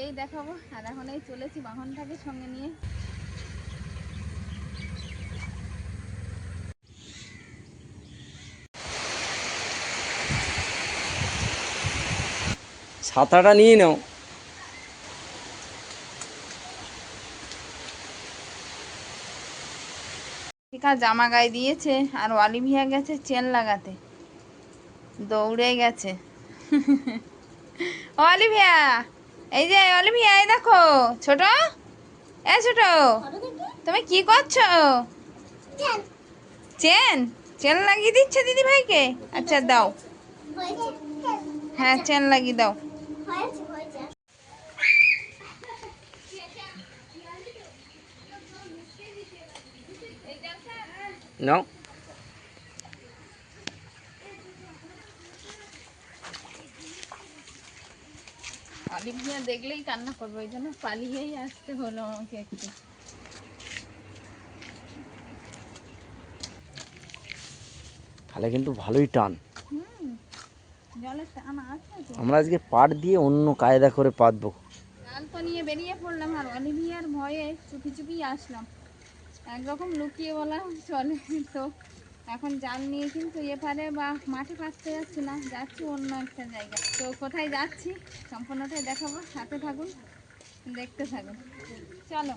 এই দেখাবো। আর এখন এই চলেছি বাহনটাকে সঙ্গে নিয়ে। ছাতাটা নিয়ে নাও। শিখা জামা গায়ে দিয়েছে আর অলিভিয়া গেছে চেন লাগাতে। দৌড়ে গেছে। অলিভিয়া এই যে অলিভিয়া এই দেখো, ছোট? এ ছোট, তুমি কি করছ? চেন চেন লাগিয়ে দিচ্ছে দিদি ভাইকে? আচ্ছা দাও। হ্যাঁ চেন লাগিয়ে দাও। নাও অলিভিয়া দেখলেই কান্না করব ওই জন্য পালিয়েই আসতে হলো আমাকে একটু। তাহলে কিন্তু ভালোই টান। আমরা আজকে পাট দিয়ে অন্য কায়দা করে পাতবো। তো নিয়ে বেরিয়ে পড়লাম আর অলিভিয়ার ভয়ে চুপি চুপি আসলাম। একরকম লুকিয়ে বলা চলে তো। এখন জাল নিয়ে কিন্তু এপারে বা মাঠে পাততে যাচ্ছি না, যাচ্ছি অন্য একটা জায়গা তো কোথায় যাচ্ছি সম্পূর্ণটাই দেখাবো, সাথে থাকুন, দেখতে থাকুন। চলো।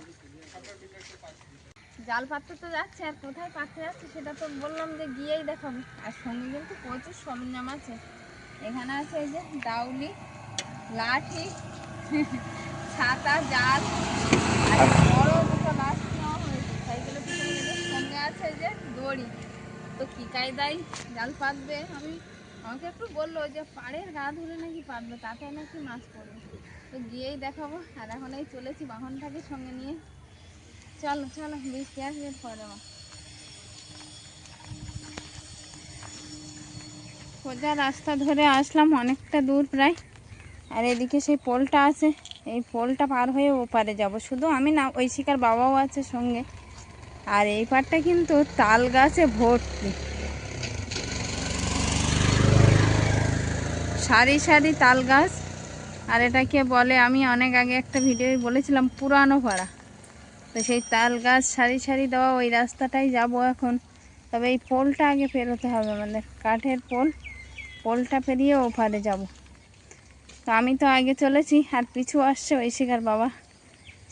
জাল পাততে তো যাচ্ছে, আর কোথায় পাততে যাচ্ছে সেটা তো বললাম যে গিয়েই দেখাবো। আর সঙ্গে কিন্তু প্রচুর সরঞ্জাম আছে। এখানে আছে এই যে ডাউলি লাঠি, ছাতা, জাল বড় দুটো লাঠি নেওয়া হয়েছে। সাইকেলের সঙ্গে আছে যে দড়ি। তো কি কায়দায় জাল পাতবে? আমি, আমাকে একটু বলল যে পাড়ের গা ধরে নাকি পাতবে, তাতে নাকি মাছ পড়বে তো গিয়েই দেখাবো, আর এখন এই চলেছি বাহনটাকে সঙ্গে নিয়ে। চলো চলো, বৃষ্টি আসবে পরে সোজা রাস্তা ধরে আসলাম, অনেকটা দূর প্রায়। আর এদিকে সেই পোলটা আছে, এই পোলটা পার হয়ে ওপারে যাব। শুধু আমি না ওই শিকার বাবাও আছে সঙ্গে। আর এই পারটা কিন্তু তাল গাছে ভর্তি। সারি সারি তাল গাছ। আর এটাকে বলে, আমি অনেক আগে একটা ভিডিও বলেছিলাম, পুরানো পাড়া তো সেই তাল গাছ সারি সারি দেওয়া ওই রাস্তাটাই যাব এখন। তবে এই পোলটা আগে পেরোতে হবে আমাদের কাঠের পোল। পোলটা পেরিয়ে ওপারে যাব। তো আমি তো আগে চলেছি, আর পিছু আসছে ওই শিকার বাবা।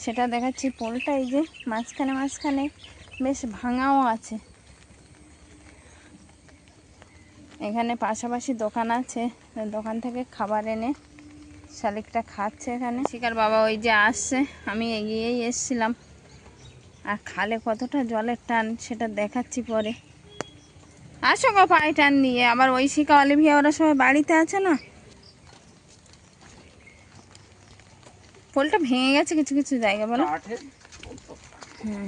সেটা দেখাচ্ছি পোলটা, এই যে মাঝখানে মাঝখানে বেশ ভাঙাও আছে। এখানে পাশাপাশি দোকান আছে। দোকান থেকে খাবার এনে শালিকটা খাচ্ছে এখানে। শিকার বাবা ওই যে আসছে আমি এগিয়েই এসছিলাম। আর খালে কতটা জলের টান সেটা দেখাচ্ছি পরে। আসো গো পায়ে টান দিয়ে আবার ওই শিকা অলিভিয়া ওরা সবাই বাড়িতে আছে না? পোলটা ভেঙে গেছে কিছু কিছু জায়গা বলো। হুম।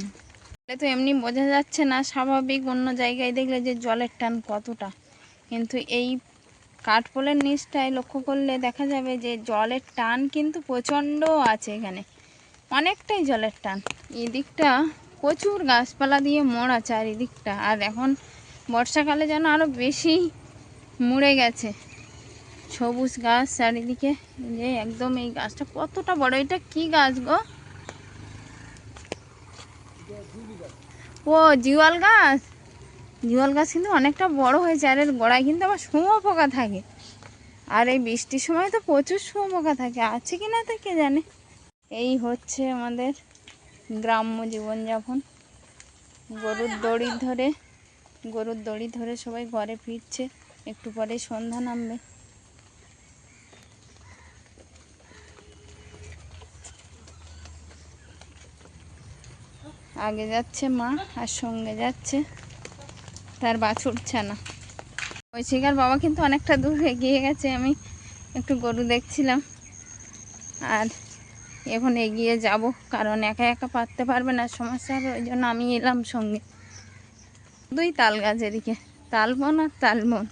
তাহলে তো এমনি বোঝা যাচ্ছে না, স্বাভাবিক অন্য জায়গায় দেখলে যে জলের টান কতটা। কিন্তু এই কাঠপোলের নিচটায় লক্ষ্য করলে দেখা যাবে যে জলের টান কিন্তু প্রচণ্ড আছে এখানে। অনেকটাই জলের টান। এদিকটা প্রচুর গাছপালা দিয়ে মোড়া চারিদিকটা। আর এখন বর্ষাকালে যেন আরও বেশি মুড়ে গেছে। সবুজ গাছ চারিদিকে। যে একদম এই গাছটা কতটা বড়, এটা কি গাছ গো? ও, জিওয়াল গাছ? জিওয়াল গাছ কিন্তু অনেকটা বড় হয়েছে, আর এর গোড়ায় কিন্তু আবার শুঁয়ো পোকা থাকে। আর এই বৃষ্টির সময় তো প্রচুর শুঁয়ো পোকা থাকে, আছে কি না তা কে জানে? এই হচ্ছে আমাদের গ্রাম্য জীবনযাপন। গরুর দড়ি ধরে, গরুর দড়ি ধরে সবাই ঘরে ফিরছে, একটু পরে সন্ধ্যা নামবে। আগে যাচ্ছে মা, আর সঙ্গে যাচ্ছে। তার বাছুর ছানা ওই শিকার বাবা কিন্তু অনেকটা দূর এগিয়ে গেছে। আমি একটু গরু দেখছিলাম। আর এখন এগিয়ে যাব, কারণ একা একা পারতে পারবে না, সমস্যা হবে, ওই জন্য আমি এলাম সঙ্গে। দুই তাল গাছ এদিকে তালবন আর তালবন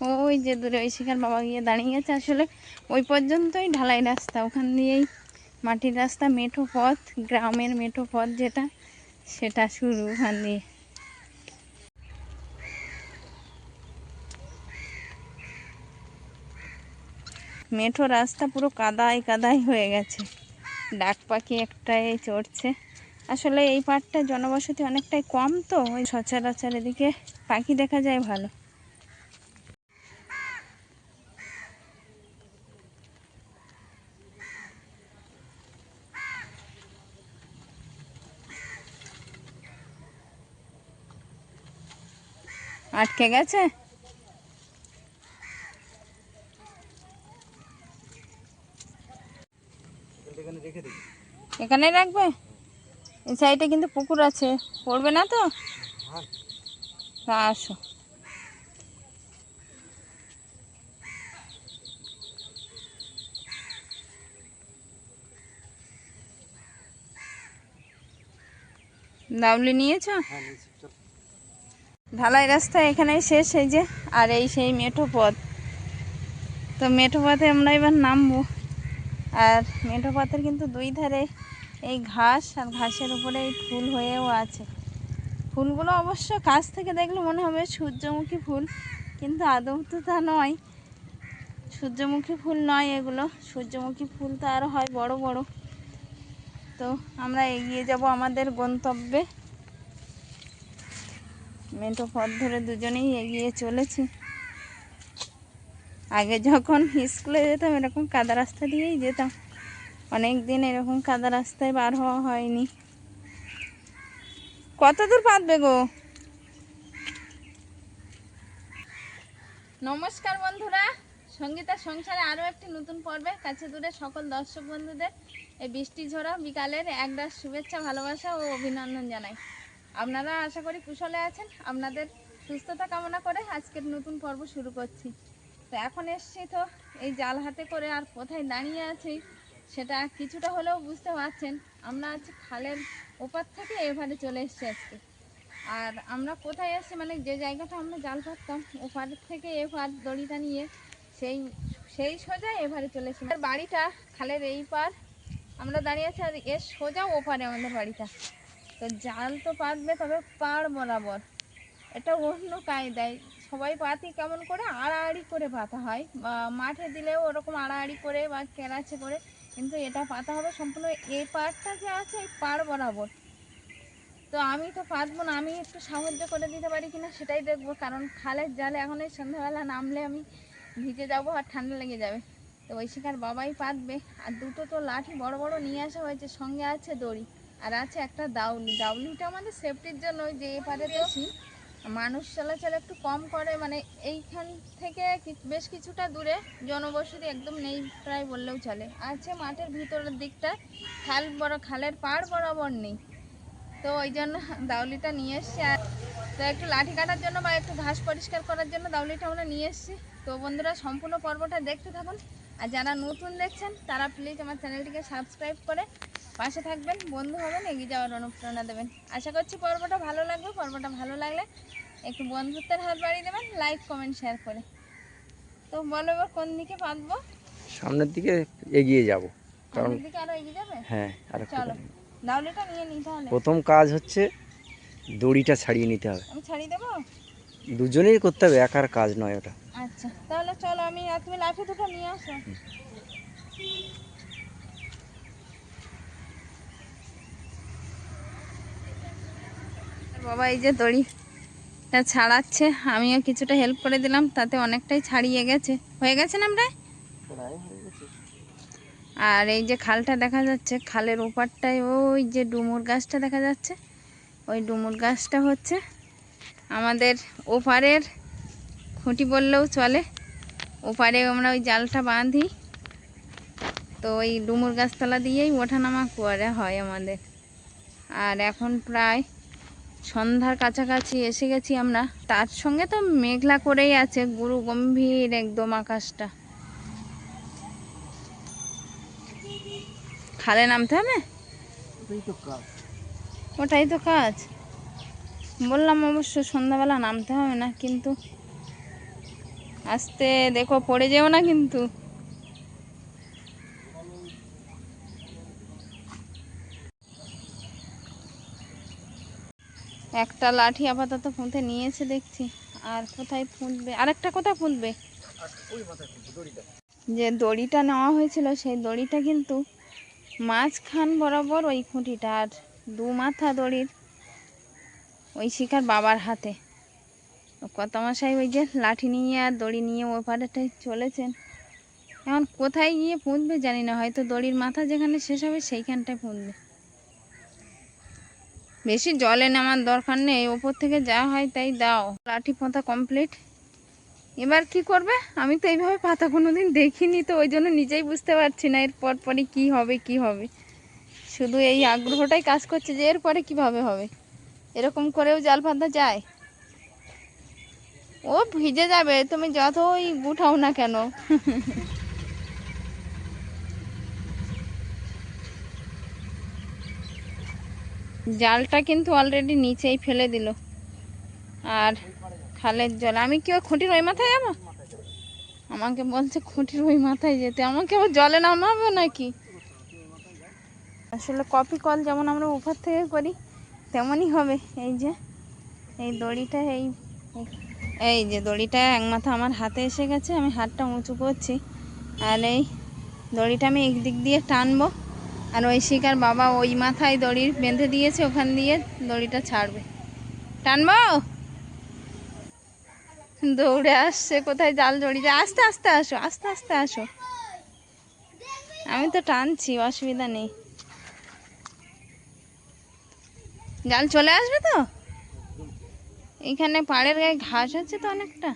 ওই যে দূরে ওই শিকার বাবা গিয়ে দাঁড়িয়ে গেছে আসলে ওই পর্যন্তই ঢালাই রাস্তা। ওখান দিয়েই মাটির রাস্তা, মেঠো পথ, গ্রামের মেঠো পথ যেটা, সেটা শুরু ওখান দিয়ে। মেঠো রাস্তা পুরো কাদায় কাদায় হয়ে গেছে। ডাক পাখি একটাই চড়ছে। আসলে এই পাটটা জনবসতি অনেকটাই কম তো, ওই সচরাচর এদিকে পাখি দেখা যায় ভালো। আটকে গেছে? এখানে রাখবে? এই সাইডে কিন্তু পুকুর আছে। পড়বে না তো? আসো। দাউলি নিয়েছো। ঢালাই রাস্তা এখানেই শেষ, এই যে, আর এই সেই মেঠো পথ। তো মেঠো পথে আমরা এবার নামবো। আর মেঠো পথের কিন্তু দুই ধারে এই ঘাস, আর ঘাসের উপরে এই ফুল হয়েও আছে। ফুলগুলো অবশ্য কাছ থেকে দেখলে মনে হবে সূর্যমুখী ফুল, কিন্তু আদৌ তো তা নয়। সূর্যমুখী ফুল নয় এগুলো। সূর্যমুখী ফুল তো আরও হয় বড় বড়। তো আমরা এগিয়ে যাব আমাদের গন্তব্যে। মেঠো পথ ধরে দুজনেই এগিয়ে চলেছি। আগে যখন স্কুলে যেতাম, এরকম কাদা রাস্তা দিয়েই যেতাম। অনেক দিন এরকম কাদা রাস্তায় বার হওয়া হয়নি। কত দূর পাতবে গো? নমস্কার বন্ধুরা, সঙ্গীতা সংসারে আরও একটি নতুন পর্বে, কাছে দূরে সকল দর্শক বন্ধুদের এই বৃষ্টি ঝরা বিকালের একদার শুভেচ্ছা, ভালোবাসা ও অভিনন্দন জানাই। আপনারা আশা করি কুশলে আছেন, আপনাদের সুস্থতা কামনা করে আজকের নতুন পর্ব শুরু করছি। তো এখন এসছি তো, এই জাল হাতে করে আর কোথায় দাঁড়িয়ে আছি সেটা কিছুটা হলেও বুঝতে পারছেন। আমরা আছি খালের ওপার থেকে এভারে চলে এসছি আজকে। আর আমরা কোথায় এসছি মানে যে জায়গাটা আমরা জাল পাততাম ওপার থেকে এপার দড়িটা নিয়ে সেই সেই সোজা এভারে চলে এসেছি। বাড়িটা খালের এই পার, আমরা দাঁড়িয়ে আছি আর এর সোজা ওপারে আমাদের বাড়িটা। তো জাল তো পাতবে তবে পাড় বরাবর। এটা অন্য কায়দায়। সবাই পাতি কেমন করে আড়াআড়ি করে পাতা হয়। বা মাঠে দিলেও ওরকম আড়াআড়ি করে বা কেরাচে করে, কিন্তু এটা পাতা হবে সম্পূর্ণ এই পাড়টা যে আছে, এই পাড় বরাবর। তো আমি তো পাতবো না, আমি একটু সাহায্য করে দিতে পারি কিনা সেটাই দেখব, কারণ খালের জালে এখন এই সন্ধ্যাবেলা নামলে আমি ভিজে যাব আর ঠান্ডা লেগে যাবে। তো ওই শিকার বাবাই পাতবে, আর দুটো তো লাঠি বড় বড় নিয়ে আসা হয়েছে, সঙ্গে আছে দড়ি। আর আছে একটা দাউলি। দাউলিটা আমাদের সেফটির জন্য যে এপারে বেশি মানুষ চলাচল একটু কম করে মানে এইখান থেকে বেশ কিছুটা দূরে, জনবসতি একদম নেই প্রায় বললেও চলে। আছে মাঠের ভিতরের দিকটা, খাল বড় খালের পাড় বরাবর নেই। তো ওই জন্য দাউলিটা নিয়ে এসছি। আর তো একটু লাঠি কাটার জন্য বা একটু ঘাস পরিষ্কার করার জন্য দাউলিটা আমরা নিয়ে এসেছি। তো বন্ধুরা, সম্পূর্ণ পর্বটা দেখতে থাকুন। আর যারা নতুন দেখছেন, তারা প্লিজ আমার চ্যানেলটিকে সাবস্ক্রাইব করে পাশে থাকবেন বন্ধু হবেন এগিয়ে যাওয়ার অনুপ্রেরণা দেবেন। আশা করছি পর্বটা ভালো লাগবে পর্বটা ভালো লাগলে একটু বন্ধুত্বের হাত বাড়িয়ে দেবেন লাইক কমেন্ট শেয়ার করে। তো বলো এবার কোন দিকে পাতবো সামনের দিকে এগিয়ে যাব কারণ দিকে আরও এগিয়ে যাবে? হ্যাঁ আর চলো দাউলিটা নিয়ে নিই তাহলে। প্রথম কাজ হচ্ছে দড়িটা ছাড়িয়ে নিতে হবে। আমি ছাড়িয়ে দেবো? দুজনেই করতে হবে একার কাজ নয় ওটা। আচ্ছা তাহলে চলো আমি আর তুমি লাঠি দুটো নিয়ে আসো। বাবা এই যে দড়িটা ছাড়াচ্ছে আমিও কিছুটা হেল্প করে দিলাম তাতে অনেকটাই ছাড়িয়ে গেছে। হয়ে গেছে না আমরা আর এই যে খালটা দেখা যাচ্ছে খালের ওপারটায় ওই যে ডুমুর গাছটা দেখা যাচ্ছে। ওই ডুমুর গাছটা হচ্ছে আমাদের ওপারের খুঁটি বললেও চলে। ওপারে আমরা ওই জালটা বাঁধি তো ওই ডুমুর গাছতলা দিয়েই ওঠানামা করে হয় আমাদের। আর এখন প্রায় সন্ধ্যার কাছাকাছি এসে গেছি আমরা। তার সঙ্গে তো মেঘলা করেই আছে গুরু গম্ভীর একদম আকাশটা। খালে নামতে হবে? ওটাই তো কাজ। বললাম অবশ্য সন্ধ্যাবেলা নামতে হবে না কিন্তু আসতে দেখো পড়ে যেও না কিন্তু। একটা লাঠি আপাতত পুঁতে নিয়েছে, দেখছি। আর কোথায় ফুঁদবে আরেকটা কোথায় ফুঁদবে যে দড়িটা নেওয়া হয়েছিল, সেই দড়িটা কিন্তু মাঝখান বরাবর ওই খুঁটিটা আর দু মাথা দড়ির ওই শিকার বাবার হাতে। কত কতমশাই ওই যে লাঠি নিয়ে আর দড়ি নিয়ে ওপারেটাই চলেছেন। এখন কোথায় গিয়ে পুঁতবে জানি না, হয়তো দড়ির মাথা যেখানে শেষ হবে সেইখানটায় পুঁতবে। বেশি জলে নামার দরকার নেই, ওপর থেকে যা হয় তাই দাও। লাঠি পোঁতা কমপ্লিট এবার কি করবে? আমি তো এইভাবে পাতা কোনোদিন দেখিনি তো, ওই জন্য নিজেই বুঝতে পারছি না এর পর পরে কী হবে, কি হবে। শুধু এই আগ্রহটাই কাজ করছে যে এরপরে কীভাবে হবে। এরকম করেও জাল পাতা যায়। ও ভিজে যাবে, তুমি যতই গুঠাও না কেন। জালটা কিন্তু অলরেডি নিচেই ফেলে দিল। আর খালের জল। আমি কি খুঁটির ওই মাথায় যাব? আমাকে বলছে খুঁটির ওই মাথায় যেতে। আমাকে আবার জলে নামাবে নাকি? আসলে কপি কল যেমন আমরা উপর থেকে করি, তেমনই হবে। এই যে, এই দড়িটা, এই এই যে দড়িটা এক মাথা আমার হাতে এসে গেছে। আমি হাতটা উঁচু করছি। আর এই দড়িটা আমি একদিক দিয়ে টানবো। আর ওই শিকার বাবা ওই মাথায় দড়ি বেঁধে দিয়েছে, ওখান দিয়ে দড়িটা ছাড়বে। টানবো? দৌড়ে আসছে, কোথায় জাল জড়িয়ে আস্তে আস্তে আসো, আস্তে আস্তে আসো। আমি তো টানছি, অসুবিধা নেই। জাল চলে আসবে তো? এখানে পাড়ের গায়ে ঘাস আছে তো অনেকটা।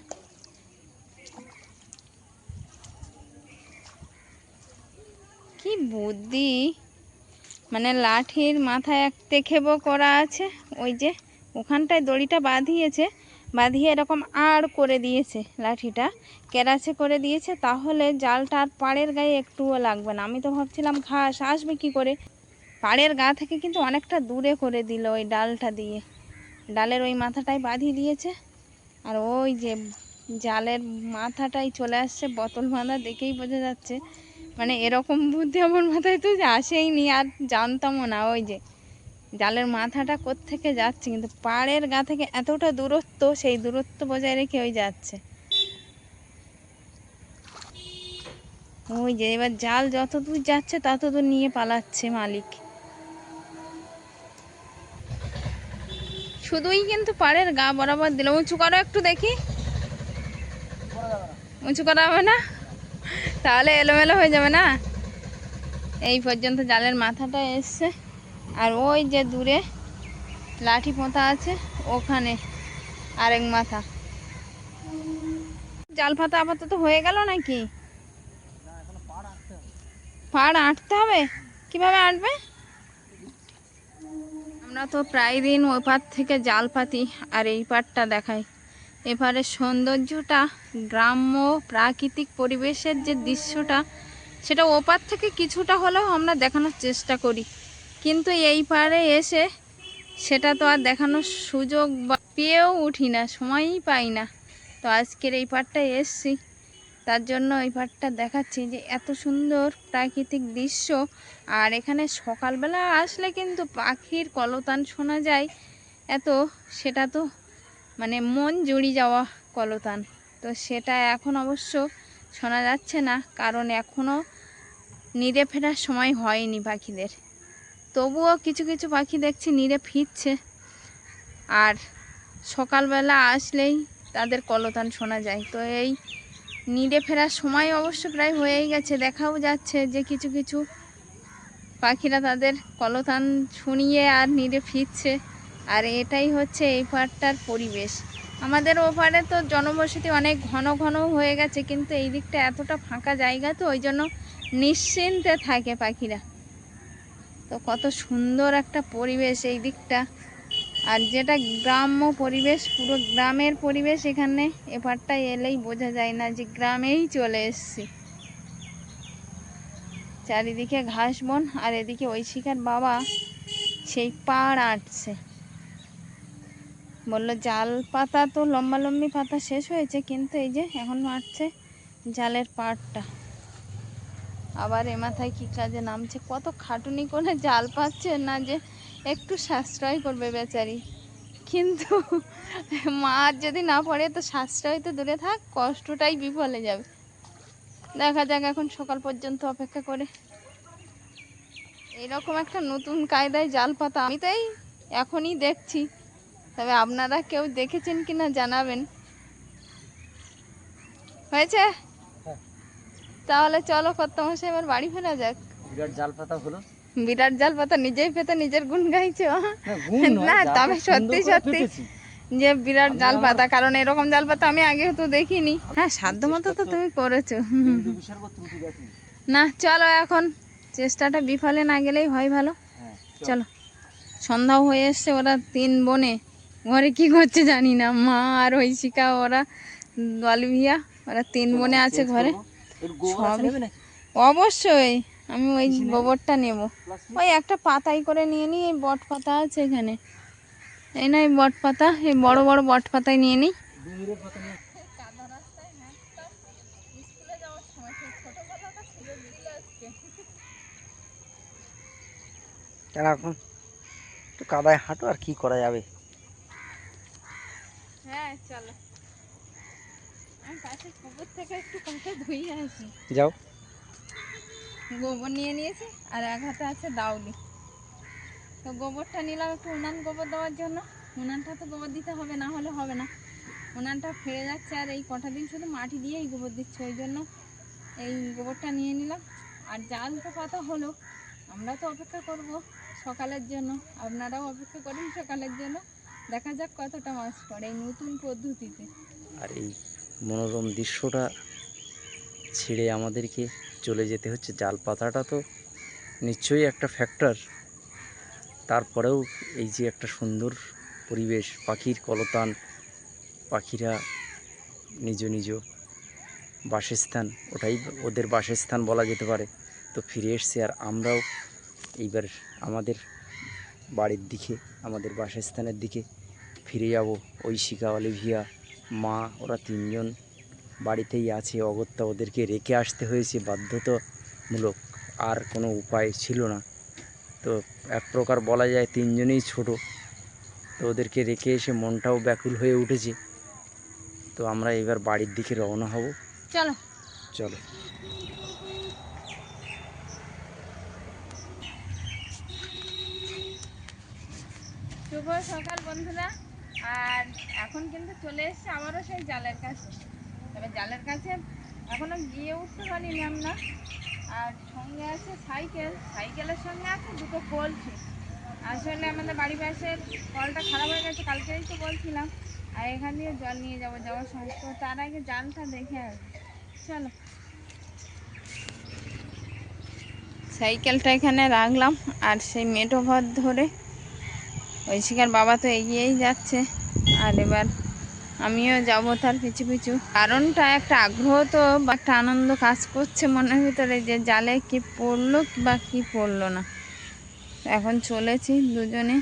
কি বুদ্ধি! মানে লাঠির মাথায় এক তেখেবো করা আছে, ওই যে ওখানটায় দড়িটা বাঁধিয়েছে, বাঁধিয়ে এরকম আড় করে দিয়েছে লাঠিটা কেরাছে করে দিয়েছে, তাহলে জালটা আর পাড়ের গায়ে একটুও লাগবে না। আমি তো ভাবছিলাম, ঘাস, আসবে কি করে? পাড়ের গা থেকে কিন্তু অনেকটা দূরে করে দিল ওই ডালটা দিয়ে। ডালের ওই মাথাটাই বাঁধিয়ে দিয়েছে, আর ওই যে জালের মাথাটাই চলে আসছে, বোতল বাঁধা দেখেই বোঝা যাচ্ছে মানে এরকম বুদ্ধি আমার মাথায় তো আসেই নি আর জানতামও না। ওই যে জালের মাথাটা থেকে যাচ্ছে? কিন্তু পাড়ের গা থেকে এতটা দূরত্ব, সেই দূরত্ব বজায় রেখে ওই যাচ্ছে। ওই যে এবার জাল যত দূর যাচ্ছে তত দূর নিয়ে পালাচ্ছে মালিক। শুধুই কিন্তু পাড়ের গা বরাবর দিল। উঁচু করো একটু দেখি। উঁচু করা হবে না? তাহলে এলোমেলো হয়ে যাবে না? এই পর্যন্ত জালের মাথাটা এসছে। আর ওই যে দূরে লাঠি পোঁতা আছে, ওখানে আরেক মাথা। জাল পাতা আপাতত হয়ে গেল নাকি? পাড় আঁটতে হবে? কীভাবে আঁটবে? আমরা তো প্রায় দিন ওই পার থেকে জাল পাতি আর এই পাড়টা দেখাই। এবারের সৌন্দর্যটা, গ্রাম্য, প্রাকৃতিক পরিবেশের যে দৃশ্যটা, সেটা ওপার থেকে কিছুটা হলেও আমরা দেখানোর চেষ্টা করি। কিন্তু এই পারে এসে সেটা তো আর দেখানোর সুযোগ বা পেয়েও উঠি না, সময়ই পাই না। তো আজকের এই পাড়টায় এসছি। তার জন্য এই পারটা দেখাচ্ছি যে এত সুন্দর প্রাকৃতিক দৃশ্য। আর এখানে সকালবেলা আসলে কিন্তু পাখির কলতান শোনা যায়। এত সেটা তো মানে মন জুড়ি যাওয়া কলতান। তো সেটা এখন অবশ্য শোনা যাচ্ছে না, কারণ এখনও নিরে ফেরার সময় হয়নি পাখিদের। তবুও কিছু কিছু পাখি দেখছি নিরে ফিরছে। আর সকালবেলা আসলেই তাদের কলতান শোনা যায়। তো এই নিরে ফেরার সময় অবশ্য প্রায় হয়েই গেছে, দেখাও যাচ্ছে যে কিছু কিছু পাখিরা তাদের কলতান শুনিয়ে আর নিরে ফিরছে। আর এটাই হচ্ছে এই পাড়টার পরিবেশ। আমাদের ওপারে তো জনবসতি অনেক ঘন ঘন হয়ে গেছে, কিন্তু এই দিকটা এতটা ফাঁকা জায়গা তো, ওই জন্য নিশ্চিন্তে থাকে পাখিরা। তো কত সুন্দর একটা পরিবেশ এই দিকটা। আর যেটা গ্রাম্য পরিবেশ, পুরো গ্রামের পরিবেশ এখানে এপারটায় এলেই বোঝা যায় না যে গ্রামেই চলে এসছি। চারিদিকে ঘাস বন, আর এদিকে ঐশিকার বাবা সেই পাড় আঁটছে। বলল, জাল পাতা তো লম্বা লম্বি পাতা শেষ হয়েছে, কিন্তু এই যে এখন আঁটছে জালের পাড়টা। আবার এ মাথায় কী কাজে নামছে? কত খাটুনি করে জাল পাচ্ছে না যে একটু সাশ্রয় করবে বেচারি। কিন্তু মাছ যদি না পড়ে, তো সাশ্রয় তো দূরে থাক, কষ্টটাই বিফলে যাবে। দেখা যাক এখন সকাল পর্যন্ত অপেক্ষা করে। এরকম একটা নতুন কায়দায় জাল পাতা, আমি তাই এখনই দেখছি। তবে আপনারা কেউ দেখেছেন কিনা জানাবেন। হয়েছে? তাহলে চলো কত মাসে এবার বাড়ি ফেরা যাক। বিরাট জাল পাতা হলো। বিরাট জাল পাতা নিজেই পেতে নিজের গুণ গাইছো। না তবে সত্যি সত্যি যে বিরাট জাল পাতা কারণ এরকম জাল পাতা আমি আগে তো দেখিনি। হ্যাঁ সাধ্য মতো তো তুমি করেছ। না চলো এখন। চেষ্টাটা বিফলে না গেলেই হয় ভালো। হ্যাঁ, চলো। সন্ধ্যাও হয়ে এসছে ওরা তিন বোনে। ঘরে কি করছে জানি না। মা আর ঐশিকা ওরা দলভিয়া ওরা তিন বোনে আছে ঘরে। সবই- অবশ্যই আমি ওই গোবরটা নেব। ওই একটা পাতাই করে নিয়ে নিই এই বট পাতা আছে এখানে। এই না এই বট পাতা এই বড় বড় বট পাতায় নিয়ে নিই এখন? একটু কাদায় হাঁটো আর কি করা যাবে? চলো। আমি পাশে পুকুর থেকে একটু কাঁচা ধুয়ে আসি যাও। গোবর নিয়ে নিয়েছি আর এক হাতে আছে দাউলি। তো গোবরটা নিলাম একটু উনান গোবর দেওয়ার জন্য। উনানটা তো গোবর দিতে হবে না হলে হবে না। উনানটা ফেড়ে যাচ্ছে আর এই কটা দিন শুধু মাটি দিয়েই গোবর দিচ্ছে ওই জন্য এই গোবরটা নিয়ে নিলাম। আর জাল তো পাতা হলো আমরা তো অপেক্ষা করব সকালের জন্য। আপনারাও অপেক্ষা করেন সকালের জন্য। দেখা যাক কতটা মাছ পড়ে এই নতুন পদ্ধতিতে। আর এই মনোরম দৃশ্যটা ছেড়ে আমাদেরকে চলে যেতে হচ্ছে। জাল পাতাটা তো নিশ্চয়ই একটা ফ্যাক্টর তারপরেও এই যে একটা সুন্দর পরিবেশ, পাখির কলতান, পাখিরা নিজ নিজ বাসস্থান, ওটাই ওদের বাসস্থান বলা যেতে পারে। তো ফিরে এসছে আর আমরাও এইবার আমাদের বাড়ির দিকে আমাদের বাসস্থানের দিকে ফিরে যাব। ওই ঐশিকা অলিভিয়া মা ওরা তিনজন বাড়িতেই আছে। অগত্যা ওদেরকে রেখে আসতে হয়েছে বাধ্যতামূলক। আর কোনো উপায় ছিল না। তো এক প্রকার বলা যায় তিনজনেই ছোট। তো ওদেরকে রেখে এসে মনটাও ব্যাকুল হয়ে উঠেছে। তো আমরা এবার বাড়ির দিকে রওনা হব। চলো। চলো। শুভ সকাল বন্ধুরা। আর এখন কিন্তু চলে এসছে আবারও সেই জালের কাছে। তবে জালের কাছে এখনও গিয়ে উঠতে পারিনি আমরা। আর সঙ্গে আছে সাইকেল। সাইকেলের সঙ্গে আছে দুটো কলছি আসলে আমাদের বাড়ি পাশে কলটা খারাপ হয়ে গেছে, কালকেই তো বলছিলাম। আর এখান দিয়ে জল নিয়ে যাব, যাওয়ার সময় তো তার আগে জালটা দেখে আসব। চলো। সাইকেলটা এখানে রাখলাম, আর সেই মেটো ঘর ধরে ঐশিকার বাবা তো এগিয়েই যাচ্ছে। আর এবার আমিও যাব তার পিছু পিছু। কারণটা একটা আগ্রহ তো, বা একটা আনন্দ কাজ করছে মনের ভিতরে যে জালে কি পড়ল বা কি পড়ল না। এখন চলেছি দুজনে।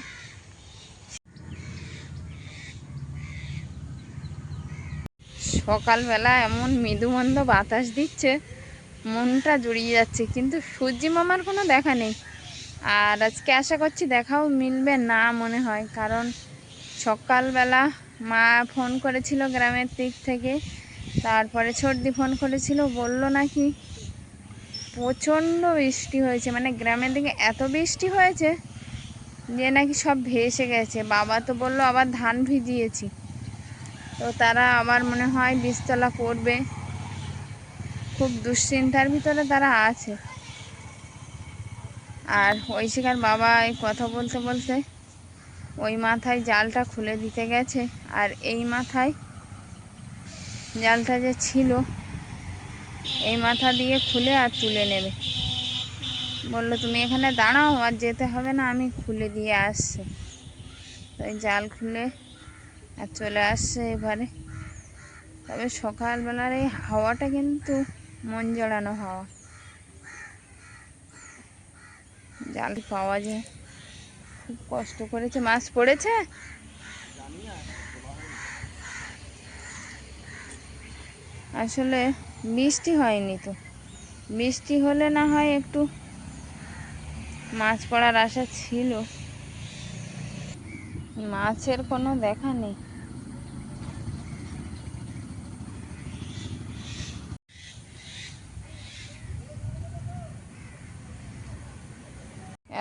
সকালবেলা এমন মৃদুমন্দ বাতাস দিচ্ছে, মনটা জুড়িয়ে যাচ্ছে, কিন্তু সূর্যি মামার কোনো দেখা নেই। আর আজকে আশা করছি দেখাও মিলবে না মনে হয়, কারণ সকালবেলা মা ফোন করেছিল গ্রামের দিক থেকে, তারপরে ছর্দি ফোন করেছিল, বলল নাকি প্রচণ্ড বৃষ্টি হয়েছে মানে গ্রামের দিকে এত বৃষ্টি হয়েছে যে নাকি সব ভেসে গেছে। বাবা তো বলল আবার ধান ভিজিয়েছি, তো তারা আবার মনে হয় বীজতলা করবে, খুব দুশ্চিন্তার ভিতরে তারা আছে। আর ঐশিকার বাবা এই কথা বলতে বলতে ওই মাথায় জালটা খুলে দিতে গেছে, আর এই মাথায় জালটা যে ছিল, এই মাথা দিয়ে খুলে আর তুলে নেবে। বলল, তুমি এখানে দাঁড়াও, আর যেতে হবে না, আমি খুলে দিয়ে আসছি। এই জাল খুলে আর চলে আসছে এবারে। তবে সকালবেলার এই হাওয়াটা কিন্তু মন জড়ানো হাওয়া। জাল পাওয়া যায়। খুব কষ্ট করেছে। মাছ পড়েছে? আসলে বৃষ্টি হয়নি তো। বৃষ্টি হলে না হয় একটু মাছ পড়ার আশা ছিল। মাছের কোনো দেখা নেই।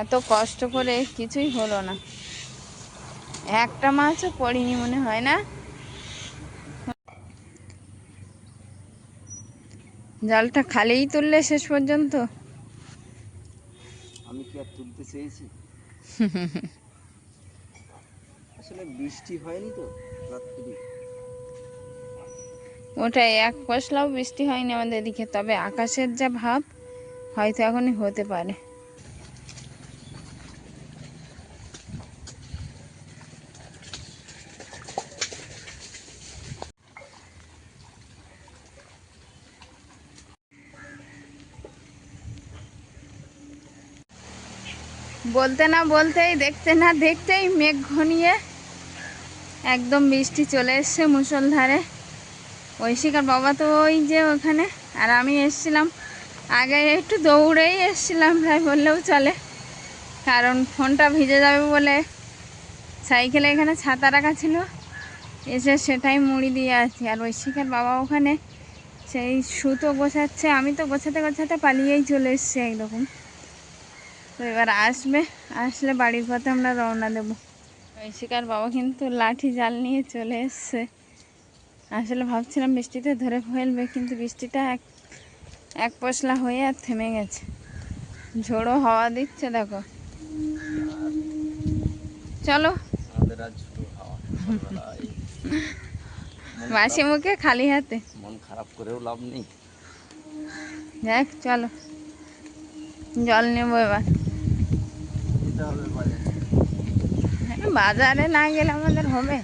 এত কষ্ট করে কিছুই হলো না। একটা মাছও পড়িনি মনে হয় না? জালটা খালিই তুললে শেষ পর্যন্ত? আমি কি আর তুলতে চেয়েছি? আসলে বৃষ্টি হয়নি তো রাত্রি। ওটাই এক পশলাও বৃষ্টি হয়নি আমাদের এদিকে তবে আকাশের যা ভাব হয়তো এখনই হতে পারে। বলতে না বলতেই, দেখতে না দেখতেই মেঘ ঘনিয়ে একদম বৃষ্টি চলে এসছে মুসলধারে ঐশিকার বাবা তো ওই যে ওখানে, আর আমি এসছিলাম। আগে একটু দৌড়েই এসছিলাম প্রায় বললেও চলে। কারণ ফোনটা ভিজে যাবে বলে সাইকেলে এখানে ছাতা রাখা ছিল। এসে সেটাই মুড়ি দিয়ে আছি। আর ঐশিকার বাবা ওখানে সেই সুতো গোছাচ্ছে, আমি তো গোছাতে গোছাতে পালিয়েই চলে এসছি একরকম তো এবার আসবে। আসলে বাড়ির পথে আমরা রওনা দেবো। ঐশিকার বাবা কিন্তু লাঠি জাল নিয়ে চলে এসছে। আসলে ভাবছিলাম বৃষ্টিতে ধরে ফেলবে কিন্তু বৃষ্টিটা এক এক পশলা হয়ে আর থেমে গেছে। ঝোড়ো হাওয়া দিচ্ছে দেখো। চলো। বাসি মুখে খালি হাতে। মন খারাপ করেও লাভ নেই। দেখ চলো। জল নেব এবার। দিতে হবে বাজারে। হ্যাঁ, বাজারে না গেলে আমাদের হবে।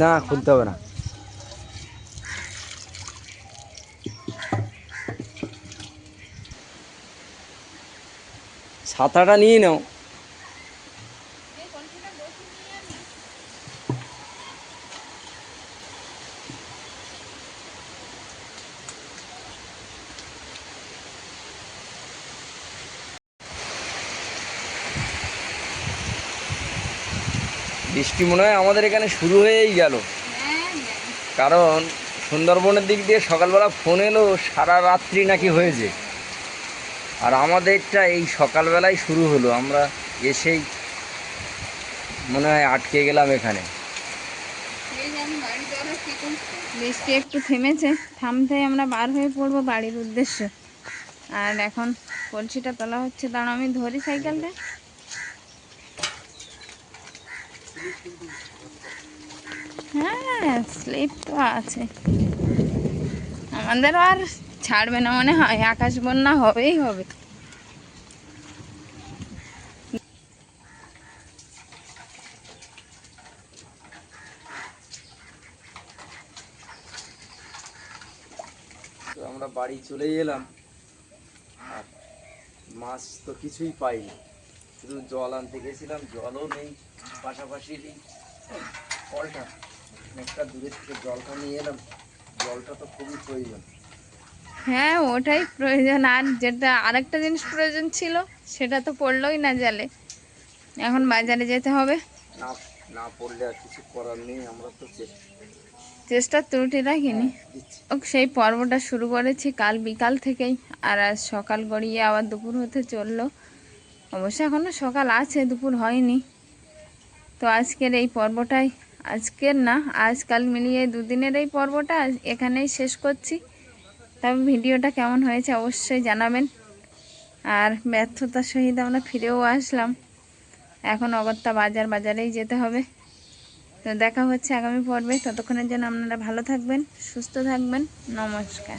না খুলতে হবে না। ছাতাটা নিয়ে নাও। বৃষ্টি মনে হয় আমাদের এখানে শুরু হয়েই গেল? কারণ সুন্দরবনের দিক দিয়ে সকালবেলা ফোন এলো, সারা রাত্রি নাকি হয়েছে। আর আমাদেরটা এই সকালবেলায় শুরু হলো, আমরা এসেই মনে হয় আটকে গেলাম এখানে। বৃষ্টি একটু থেমেছে থামতে আমরা বার হয়ে পড়ব বাড়ির উদ্দেশ্যে। আর এখন কলসিটা তোলা হচ্ছে দাঁড়া আমি ধরি সাইকেলটা। হ্যাঁ তো আছে। আমাদেরও আর ছাড়বে না মনে হয়, আকাশ বন্যা হবেই হবে। আমরা বাড়ি চলে এলাম। আর মাছ তো কিছুই পাইনি। শুধু জল আনতে গেছিলাম জলও নেই পাশাপাশি কলটা অনেকটা দূরের থেকে জলটা নিয়ে এলাম। জলটা তো খুবই প্রয়োজন। হ্যাঁ ওটাই প্রয়োজন। আর যেটা আরেকটা জিনিস প্রয়োজন ছিল সেটা তো পড়লোই না জালে। এখন বাজারে যেতে হবে। না না পড়লে আর কিছু করার নেই আমরা তো চেষ্টা ত্রুটি রাখিনি। ও সেই পর্বটা শুরু করেছি কাল বিকাল থেকেই। আর আজ সকাল গড়িয়ে আবার দুপুর হতে চলল। অবশ্য এখনও সকাল আছে, দুপুর হয়নি। তো আজকের এই পর্বটাই, আজকের না, আজকাল মিলিয়ে দুদিনের এই পর্বটা এখানেই শেষ করছি। তবে ভিডিওটা কেমন হয়েছে অবশ্যই জানাবেন। আর ব্যর্থতার সহিত আমরা ফিরেও আসলাম। এখন অগত্যা বাজার বাজারেই যেতে হবে। তো দেখা হচ্ছে আগামী পর্বে। ততক্ষণের জন্য আপনারা ভালো থাকবেন, সুস্থ থাকবেন। নমস্কার।